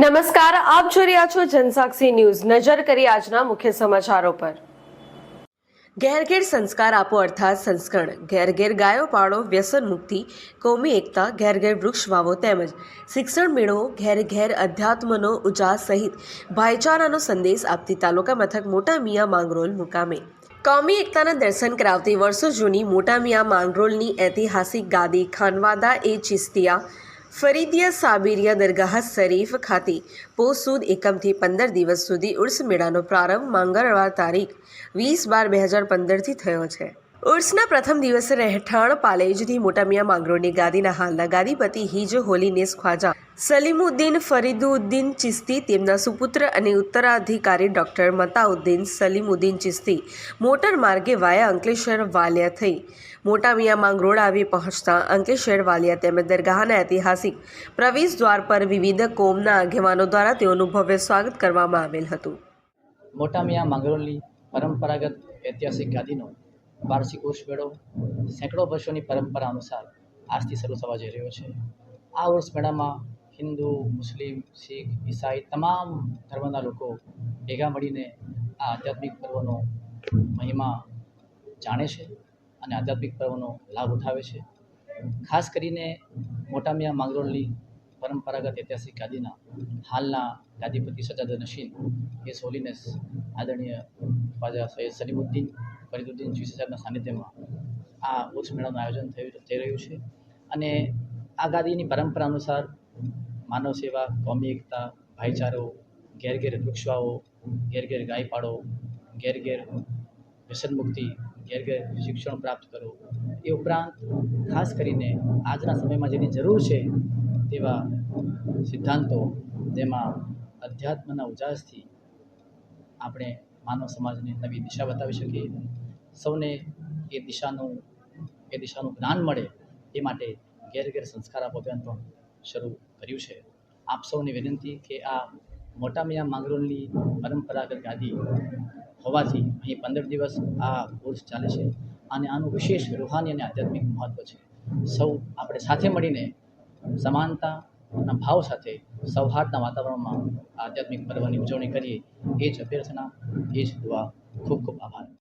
નમસ્કાર, આપ જોઈ રહ્યા છો જનસાક્ષી ન્યૂઝ. નજર કરી આજના મુખ્ય સમાચારો પર. ઘેર ઘેર સંસ્કાર આપો અર્થાત સંસ્કરણ. ઘેર ઘેર ગાયો પાડો વ્યસન મુક્તિ, કોમી એકતા ઘેર ઘેર વૃક્ષ વાવો તેમજ શિક્ષણ મેળવો ઘેર ઘેર અધ્યાત્મનો ઉજાસ સહિત ભાઈચારાનો સંદેશ આપતી તાલુકા મથક મોટા મિયા માંગરોલ મુકામે. કોમી એકતાના દર્શન કરાવતી વર્ષો જૂની મોટા મિયા માંગરોલની ઐતિહાસિક ગાદી ખાનવાદા એ ચિસ્તિયા ફરીદિયા સાબિરિયા દરગાહ શરીફ ખાતે પોષ સુદ એકમથી પંદર દિવસ સુધી ઉર્સ મેળાનો પ્રારંભ મંગળવાર તારીખ વીસ બાર બે હજાર પંદરથી થયો છે. ઉર્સના પ્રથમ દિવસે રહેઠાણ પાલેજથી મોટા મિયા માંગરોળની ગાદીના હાલના ગાદીપતિ હિજ હોલીનેસ ખ્વાજા સલીમુદ્દીન ફરીદુદ્દીન ચિસ્તી, તેમના સુપુત્ર અને ઉત્તરાધિકારી ડૉક્ટર મતાઉદ્દીન સલીમુદ્દીન ચિસ્તી મોટર માર્ગે વાયા અંકલેશ્વર વાલિયા થઈ. મોટા મિયા માંગરોળ આવી પહોંચતા અંકલેશ્વર વાલિયા તેમજ દરગાહના ઐતિહાસિક પ્રવેશ દ્વાર પર વિવિધ કોમના આગેવાનો દ્વારા તેઓનું ભવ્ય સ્વાગત કરવામાં આવેલ હતું. મોટા મિયા માંગરોળની પરંપરાગત ઐતિહાસિક ગાદીનો વાર્ષિક ઉર્ષ મેળો સેંકડો વર્ષોની પરંપરા અનુસાર આજથી શરૂ થવા જઈ રહ્યો છે. આ વર્ષ મેળામાં હિન્દુ, મુસ્લિમ, શીખ, ઈસાઈ તમામ ધર્મના લોકો ભેગા મળીને આ આધ્યાત્મિક પર્વનો મહિમા જાણે છે અને આધ્યાત્મિક પર્વનો લાભ ઉઠાવે છે. ખાસ કરીને મોટા મિયા માંગરોળની પરંપરાગત ઐતિહાસિક ગાદીના હાલના ગાદીપતિ સજાદ નશીન, એ હોલીનેસ આદરણીય ખ્વાજા સૈયદ સલીમુદ્દીન ફરીદુદ્દીન ચીસી સાહેબના સાનિધ્યમાં આ ઉર્સ મેળાનું આયોજન થયું, થઈ રહ્યું છે. અને આ ગાદીની પરંપરા અનુસાર માનવ સેવા કોમી એકતા, ભાઈચારો ઘેર ઘેર વૃક્ષવાઓ ઘેર ઘેર ગાય પાડો ઘેર ઘેર વ્યસન મુક્તિ ઘેર ઘેર શિક્ષણ પ્રાપ્ત કરો, એ ઉપરાંત ખાસ કરીને આજના સમયમાં જેની જરૂર છે તેવા સિદ્ધાંતો જેમાં અધ્યાત્મના ઉજાસથી આપણે માનવ સમાજને નવી દિશા બતાવી શકીએ સૌને એ દિશાનું એ દિશાનું જ્ઞાન મળે એ માટે ઘેર ઘેર સંસ્કાર આપો અભિયાન પણ શરૂ કર્યું છે. આપ સૌને વિનંતી કે આ મોટા મિયા માંગરોળની પરંપરાગત ગાદી હોવાથી અહીં પંદર દિવસ આ કોર્સ ચાલે છે અને આનું વિશેષ રૂહાની અને આધ્યાત્મિક મહત્ત્વ છે. સૌ આપણે સાથે મળીને સમાનતાના ભાવ સાથે સૌહાર્દના વાતાવરણમાં આધ્યાત્મિક પર્વની ઉજવણી કરીએ, એ જ અભ્યર્થના, એ જ દુઆ. ખૂબ ખૂબ આભાર.